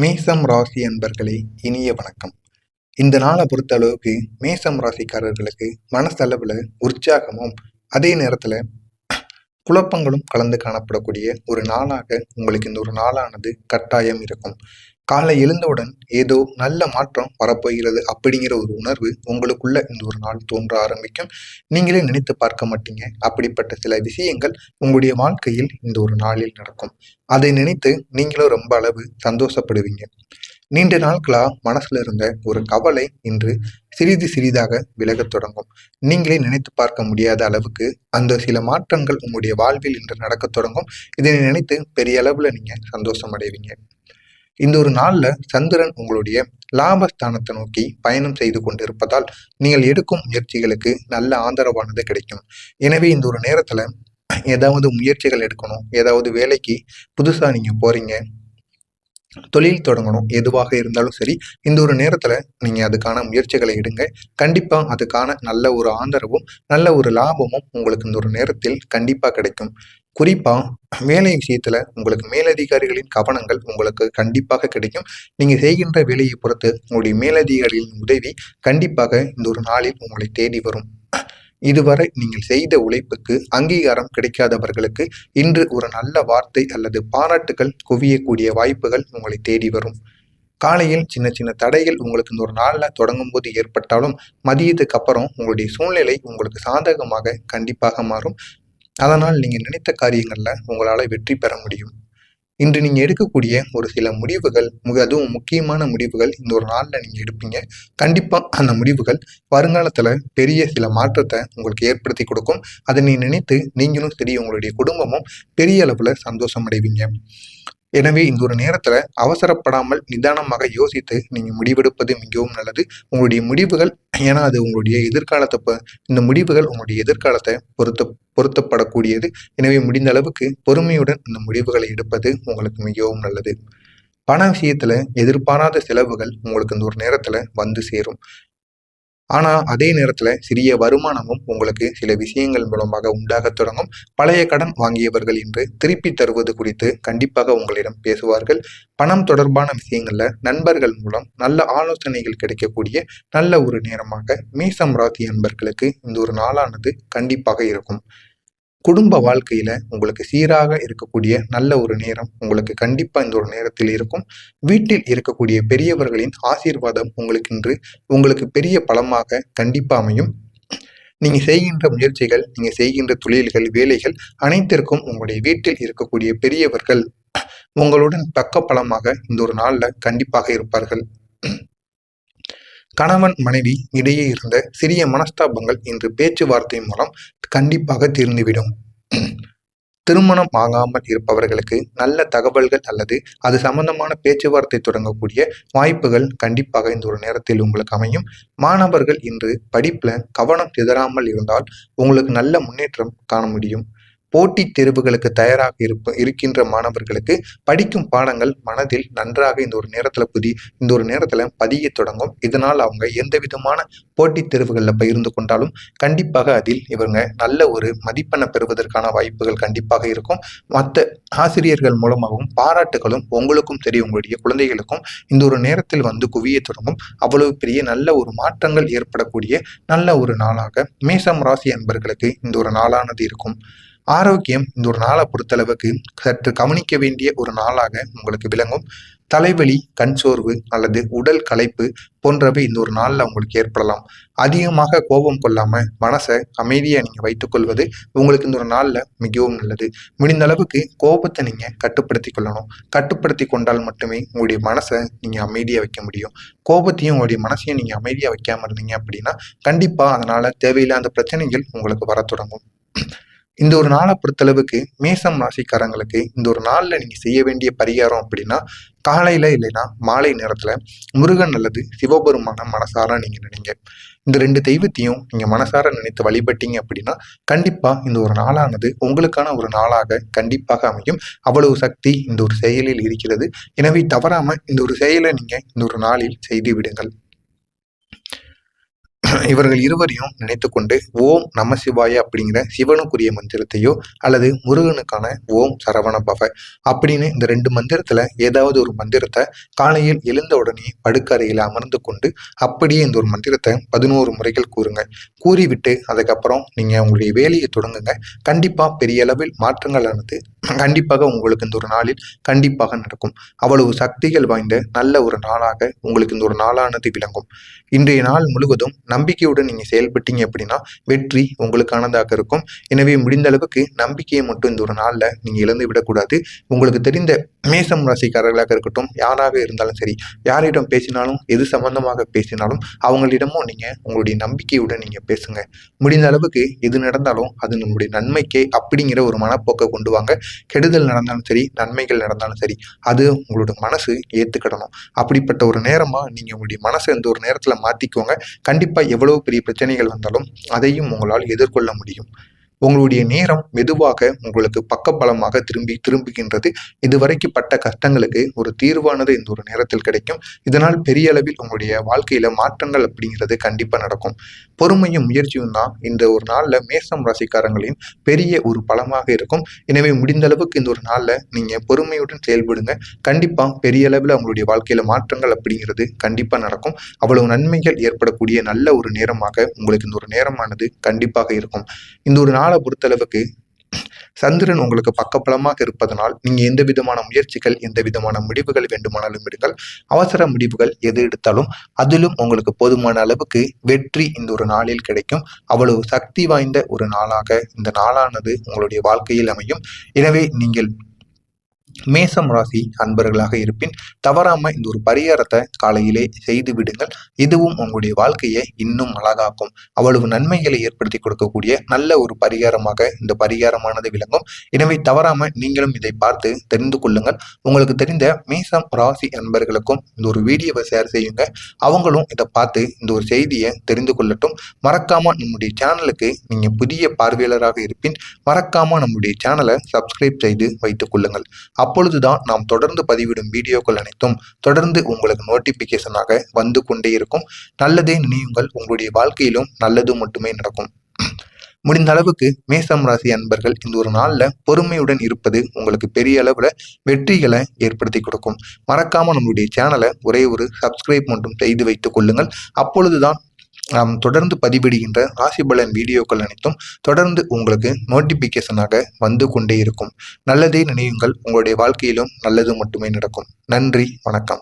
மேசம் ராசி அன்பர்களே இனிய வணக்கம். இந்த நாளை பொறுத்த அளவுக்கு மேசம் ராசிக்காரர்களுக்கு மனசளவில் உற்சாகமும் அதே நேரத்தில் குழப்பங்களும் கலந்து காணப்படக்கூடிய ஒரு நாளாக உங்களுக்கு இந்த ஒரு நாளானது கட்டாயம் இருக்கும். காலை எழுந்தவுடன் ஏதோ நல்ல மாற்றம் வரப்போகிறது அப்படிங்கிற ஒரு உணர்வு உங்களுக்குள்ள இந்த ஒரு நாள் தோன்ற ஆரம்பிக்கும். நீங்களே நினைத்து பார்க்க மாட்டீங்க. அப்படிப்பட்ட சில விஷயங்கள் உங்களுடைய வாழ்க்கையில் இந்த ஒரு நாளில் நடக்கும். அதை நினைத்து நீங்களும் ரொம்ப அளவு சந்தோஷப்படுவீங்க. நீண்ட நாட்களா மனசுல இருந்த ஒரு கவலை இன்று சிறிது சிறிதாக விலகத் தொடங்கும். நீங்களே நினைத்து பார்க்க முடியாத அளவுக்கு அந்த சில மாற்றங்கள் உங்களுடைய வாழ்வில் இன்று நடக்கத் தொடங்கும். இதனை நினைத்து பெரிய அளவுல நீங்க சந்தோஷம் அடைவீங்க இந்த ஒரு நாள்ல சந்திரன் உங்களுடைய லாபஸ்தானத்தை நோக்கி பயணம் செய்து கொண்டிருப்பதால் நீங்கள் எடுக்கும் முயற்சிகளுக்கு நல்ல ஆதரவானது கிடைக்கும். எனவே இந்த ஒரு நேரத்துல ஏதாவது முயற்சிகள் எடுக்கணும். ஏதாவது வேலைக்கு புதுசா நீங்க போறீங்க. தொழில் தொடங்கணும். எதுவாக இருந்தாலும் சரி இந்த ஒரு நேரத்துல நீங்க அதுக்கான முயற்சிகளை எடுங்க. கண்டிப்பா அதுக்கான நல்ல ஒரு ஆதரவும் நல்ல ஒரு லாபமும் உங்களுக்கு இந்த ஒரு நேரத்தில் கண்டிப்பா கிடைக்கும். குறிப்பாக வேலை விஷயத்தில் உங்களுக்கு மேலதிகாரிகளின் கவனங்கள் உங்களுக்கு கண்டிப்பாக கிடைக்கும். நீங்கள் செய்கின்ற வேலையை பொறுத்து உங்களுடைய மேலதிகாரிகளின் உதவி கண்டிப்பாக இந்த ஒரு நாளில் உங்களை தேடி வரும். இதுவரை நீங்கள் செய்த உழைப்புக்கு அங்கீகாரம் கிடைக்காதவர்களுக்கு இன்று ஒரு நல்ல வார்த்தை அல்லது பாராட்டுகள் குவியக்கூடிய வாய்ப்புகள் உங்களை தேடி வரும். காலையில் சின்ன சின்ன தடைகள் உங்களுக்கு இந்த ஒரு நாளில் தொடங்கும் போது ஏற்பட்டாலும் மதியத்துக்கு அப்புறம் உங்களுடைய சூழ்நிலை உங்களுக்கு சாதகமாக கண்டிப்பாக மாறும். அதனால் நீங்கள் நினைத்த காரியங்களில் உங்களால் வெற்றி பெற முடியும். இன்று நீங்கள் எடுக்கக்கூடிய ஒரு சில முடிவுகள் மிக அதுவும் முக்கியமான முடிவுகள் இந்த ஒரு நாளில் நீங்கள் எடுப்பீங்க. கண்டிப்பாக அந்த முடிவுகள் வருங்காலத்தில் பெரிய சில மாற்றத்தை உங்களுக்கு ஏற்படுத்தி கொடுக்கும். அதை நீ நினைத்து நீங்களும் சரி உங்களுடைய குடும்பமும் பெரிய அளவில் சந்தோஷம் அடைவீங்க. எனவே இந்த ஒரு நேரத்தில் அவசரப்படாமல் நிதானமாக யோசித்து நீங்கள் முடிவெடுப்பது மிகவும் நல்லது. உங்களுடைய முடிவுகள் ஏன்னா அது உங்களுடைய எதிர்காலத்தை இந்த முடிவுகள் உங்களுடைய எதிர்காலத்தை பொருத்த பொருத்தப்படக்கூடியது. எனவே முடிந்த அளவுக்கு பொறுமையுடன் இந்த முடிவுகளை எடுப்பது உங்களுக்கு மிகவும் நல்லது. பண விஷயத்தில் எதிர்பாராத செலவுகள் உங்களுக்கு இந்த ஒரு நேரத்தில் வந்து சேரும். ஆனால் அதே நேரத்தில் சிறிய வருமானமும் உங்களுக்கு சில விஷயங்கள் மூலமாக உண்டாக தொடங்கும். பழைய கடன் வாங்கியவர்கள் என்று திருப்பி தருவது குறித்து கண்டிப்பாக உங்களிடம் பேசுவார்கள். பணம் தொடர்பான விஷயங்களில் நண்பர்கள் மூலம் நல்ல ஆலோசனைகள் கிடைக்கக்கூடிய நல்ல ஒரு நேரமாக மீசம் ராசி நண்பர்களுக்கு இந்த ஒரு நாளானது கண்டிப்பாக இருக்கும். குடும்ப வாழ்க்கையில உங்களுக்கு சீராக இருக்கக்கூடிய நல்ல ஒரு நேரம் உங்களுக்கு கண்டிப்பா இந்த ஒரு நேரத்தில் இருக்கும். வீட்டில் இருக்கக்கூடிய பெரியவர்களின் ஆசீர்வாதம் உங்களுக்கு இன்று உங்களுக்கு பெரிய பலமாக கண்டிப்பா அமையும். நீங்க செய்கின்ற முயற்சிகள் நீங்க செய்கின்ற தொழில்கள் வேலைகள் அனைத்திற்கும் உங்களுடைய வீட்டில் இருக்கக்கூடிய பெரியவர்கள் உங்களுடன் பக்க பலமாக இந்த ஒரு நாள்ல கண்டிப்பாக இருப்பார்கள். கணவன் மனைவி இடையே இருந்த சிறிய மனஸ்தாபங்கள் இன்று பேச்சுவார்த்தை மூலம் கண்டிப்பாக தீர்ந்துவிடும். திருமணம் ஆகாமல் இருப்பவர்களுக்கு நல்ல தகவல்கள் அல்லது அது சம்பந்தமான பேச்சுவார்த்தை தொடங்கக்கூடிய வாய்ப்புகள் கண்டிப்பாக இந்த ஒரு நேரத்தில் உங்களுக்கு அமையும். மாணவர்கள் இன்று படிப்பில் கவனம் சிதறாமல் இருந்தால் உங்களுக்கு நல்ல முன்னேற்றம் காண முடியும். போட்டித் தேர்வுகளுக்கு தயாராக இருப்ப இருக்கின்ற மாணவர்களுக்கு படிக்கும் பாடங்கள் மனதில் நன்றாக இந்த ஒரு நேரத்தில் புதி இந்த ஒரு நேரத்தில் பதிய தொடங்கும். இதனால் அவங்க எந்த விதமான போட்டித் தேர்வுகளில் பகிர்ந்து கொண்டாலும் கண்டிப்பாக அதில் இவங்க நல்ல ஒரு மதிப்பெண்ணை பெறுவதற்கான வாய்ப்புகள் கண்டிப்பாக இருக்கும். மற்ற ஆசிரியர்கள் மூலமாகவும் பாராட்டுகளும் உங்களுக்கும் சரி உங்களுடைய குழந்தைகளுக்கும் இந்த ஒரு நேரத்தில் வந்து குவிய தொடங்கும். அவ்வளவு பெரிய நல்ல ஒரு மாற்றங்கள் ஏற்படக்கூடிய நல்ல ஒரு நாளாக மேசம் ராசி அன்பர்களுக்கு இந்த ஒரு நாளானது இருக்கும். ஆரோக்கியம் இந்த ஒரு நாளை பொறுத்தளவுக்கு சற்று கவனிக்க வேண்டிய ஒரு நாளாக உங்களுக்கு விளங்கும். தலைவலி கண் சோர்வு அல்லது உடல் களைப்பு போன்றவை இந்த ஒரு நாளில் உங்களுக்கு ஏற்படலாம். அதிகமாக கோபம் கொள்ளாமல் மனசை அமைதியாக நீங்கள் வைத்துக்கொள்வது உங்களுக்கு இந்த ஒரு நாளில் மிகவும் நல்லது. முடிந்த அளவுக்கு கோபத்தை நீங்கள் கட்டுப்படுத்தி கொள்ளணும். கட்டுப்படுத்தி கொண்டால் மட்டுமே உங்களுடைய மனசை நீங்கள் அமைதியாக வைக்க முடியும். கோபத்தையும் உங்களுடைய மனசையும் நீங்கள் அமைதியாக வைக்காமல் இருந்தீங்க அப்படின்னா கண்டிப்பாக அதனால் தேவையில்லாத பிரச்சனைகள் உங்களுக்கு வர தொடங்கும். இந்த ஒரு நாளை பொறுத்தளவுக்கு மேசம் ராசிக்காரங்களுக்கு இந்த ஒரு நாளில் நீங்கள் செய்ய வேண்டிய பரிகாரம் அப்படின்னா காலையில் இல்லைன்னா மாலை நேரத்தில் முருகன் அல்லது சிவபெருமான மனசார நீங்கள் நினைங்க. இந்த ரெண்டு தெய்வத்தையும் நீங்கள் மனசார நினைத்து வழிபட்டீங்க அப்படின்னா கண்டிப்பாக இந்த ஒரு நாளானது உங்களுக்கான ஒரு நாளாக கண்டிப்பாக அமையும். அவ்வளவு சக்தி இந்த ஒரு செயலில் இருக்கிறது. எனவே தவறாமல் இந்த ஒரு செயலை நீங்கள் இந்த ஒரு நாளில் செய்து விடுங்கள். இவர்கள் இருவரையும் நினைத்துக்கொண்டு ஓம் நம சிவாய அப்படிங்கிற சிவனுக்குரிய மந்திரத்தையோ அல்லது முருகனுக்கான ஓம் சரவண பவ அப்படின்னு இந்த ரெண்டு மந்திரத்துல ஏதாவது ஒரு மந்திரத்தை காலையில் எழுந்த உடனே படுக்கறையில் அமர்ந்து கொண்டு அப்படியே இந்த ஒரு மந்திரத்தை பதினோரு முறைகள் கூறுங்க. கூறிவிட்டு அதுக்கப்புறம் நீங்க உங்களுடைய வேலையை தொடங்குங்க. கண்டிப்பா பெரிய அளவில் மாற்றங்களானது கண்டிப்பாக உங்களுக்கு இந்த ஒரு நாளில் கண்டிப்பாக நடக்கும். அவ்வளவு சக்திகள் வாய்ந்த நல்ல ஒரு நாளாக உங்களுக்கு இந்த ஒரு நாளானது விளங்கும். இன்றைய நாள் முழுவதும் நம்பிக்கையுடன் நீங்கள் செயல்பட்டீங்க அப்படின்னா வெற்றி உங்களுக்கானதாக இருக்கும். எனவே முடிந்த அளவுக்கு நம்பிக்கையை மட்டும் இந்த ஒரு நாளில் நீங்கள் இழந்து விடக்கூடாது. உங்களுக்கு தெரிந்த மேசம் ராசிக்காரர்களாக இருக்கட்டும் யாராக இருந்தாலும் சரி யாரிடம் பேசினாலும் எது சம்பந்தமாக பேசினாலும் அவங்களிடமும் நீங்கள் உங்களுடைய நம்பிக்கையுடன் நீங்கள் பேசுங்க. முடிந்த அளவுக்கு எது நடந்தாலும் அது நம்முடைய நன்மைக்கே அப்படிங்கிற ஒரு மனப்போக்கை கொண்டு வாங்க. கெடுதல் நடந்தாலும் சரி நன்மைகள் நடந்தாலும் சரி அது உங்களோட மனசு ஏற்றுக்கிடணும் அப்படிப்பட்ட ஒரு நேரமாக நீங்கள் உங்களுடைய மனசை இந்த ஒரு நேரத்தில் மாற்றிக்கோங்க கண்டிப்பாக எவ்வளவு பெரிய பிரச்சனைகள் வந்தாலும் அதையும் உங்களால் எதிர்கொள்ள முடியும். உங்களுடைய நேரம் மெதுவாக உங்களுக்கு பக்கபலமாக திரும்பி திரும்புகின்றது. இதுவரைக்கு பட்ட கஷ்டங்களுக்கு ஒரு தீர்வானது இந்த ஒரு நேரத்தில் கிடைக்கும். இதனால் பெரிய அளவில் உங்களுடைய வாழ்க்கையில மாற்றங்கள் அப்படிங்கிறது கண்டிப்பா நடக்கும். பொறுமையும் முயற்சியும் தான் இந்த ஒரு நாள்ல மேசம் ராசிக்காரங்களின் பெரிய ஒரு பலமாக இருக்கும். எனவே முடிந்த அளவுக்கு இந்த ஒரு நாள்ல நீங்க பொறுமையுடன் செயல்படுங்க. கண்டிப்பா பெரிய அளவில் உங்களுடைய வாழ்க்கையில மாற்றங்கள் அப்படிங்கிறது கண்டிப்பா நடக்கும். அவ்வளவு நன்மைகள் ஏற்படக்கூடிய நல்ல ஒரு நேரமாக உங்களுக்கு இந்த ஒரு நேரமானது கண்டிப்பாக இருக்கும். இந்த ஒரு நாள் பொறுத்தளவுக்கு சந்திரன் உங்களுக்கு பக்கபலமாக இருப்பதனால் நீங்கள் எந்த விதமான முயற்சிகள் எந்த விதமான முடிவுகள் வேண்டுமானாலும் எடுங்கள் அவசர முடிவுகள் எது எடுத்தாலும் அதிலும் உங்களுக்கு போதுமான அளவுக்கு வெற்றி இந்த ஒரு நாளில் கிடைக்கும். அவ்வளவு சக்தி வாய்ந்த ஒரு நாளாக இந்த நாளானது உங்களுடைய வாழ்க்கையில் அமையும். எனவே நீங்கள் மேசம் ராசி அன்பர்களாக இருப்பின் தவறாம இந்த ஒரு பரிகாரத்தை காலையிலே செய்து விடுங்கள். இதுவும் உங்களுடைய வாழ்க்கையை இன்னும் அழகாக்கும். அவ்வளவு நன்மைகளை ஏற்படுத்தி கொடுக்கக்கூடிய நல்ல ஒரு பரிகாரமாக இந்த பரிகாரமானது விளங்கும். எனவே தவறாம நீங்களும் இதை பார்த்து தெரிந்து கொள்ளுங்கள். உங்களுக்கு தெரிந்த மேசம் ராசி அன்பர்களுக்கும் இந்த ஒரு வீடியோவை ஷேர் செய்யுங்க. அவங்களும் இதை பார்த்து இந்த ஒரு செய்தியை தெரிந்து கொள்ளட்டும். மறக்காம நம்முடைய சேனலுக்கு நீங்க புதிய பார்வையாளராக இருப்பின் மறக்காம நம்முடைய சேனலை சப்ஸ்கிரைப் செய்து வைத்துக் கொள்ளுங்கள். அப்பொழுதுதான் நாம் தொடர்ந்து பதிவிடும் வீடியோக்கள் அனைத்தும் தொடர்ந்து உங்களுக்கு நோட்டிபிகேஷனாக வந்து கொண்டே இருக்கும். நல்லதே நினைவுங்கள் உங்களுடைய வாழ்க்கையிலும் நல்லது மட்டுமே நடக்கும். முடிந்த அளவுக்கு மேசம் ராசி அன்பர்கள் இந்த ஒரு நாளில் பொறுமையுடன் இருப்பது உங்களுக்கு பெரிய அளவில் வெற்றிகளை ஏற்படுத்தி கொடுக்கும். மறக்காமல் நம்மளுடைய சேனலை ஒரே ஒரு சப்ஸ்கிரைப் மட்டும் செய்து வைத்துக் கொள்ளுங்கள். அப்பொழுதுதான் நாம் தொடர்ந்து பதிவிடுகின்ற ராசிபலன் வீடியோக்கள் அனைத்தும் தொடர்ந்து உங்களுக்கு நோட்டிபிகேஷனாக வந்து கொண்டே இருக்கும். நல்லதே நினையுங்கள். உங்களுடைய வாழ்க்கையிலும் நல்லது மட்டுமே நடக்கும். நன்றி. வணக்கம்.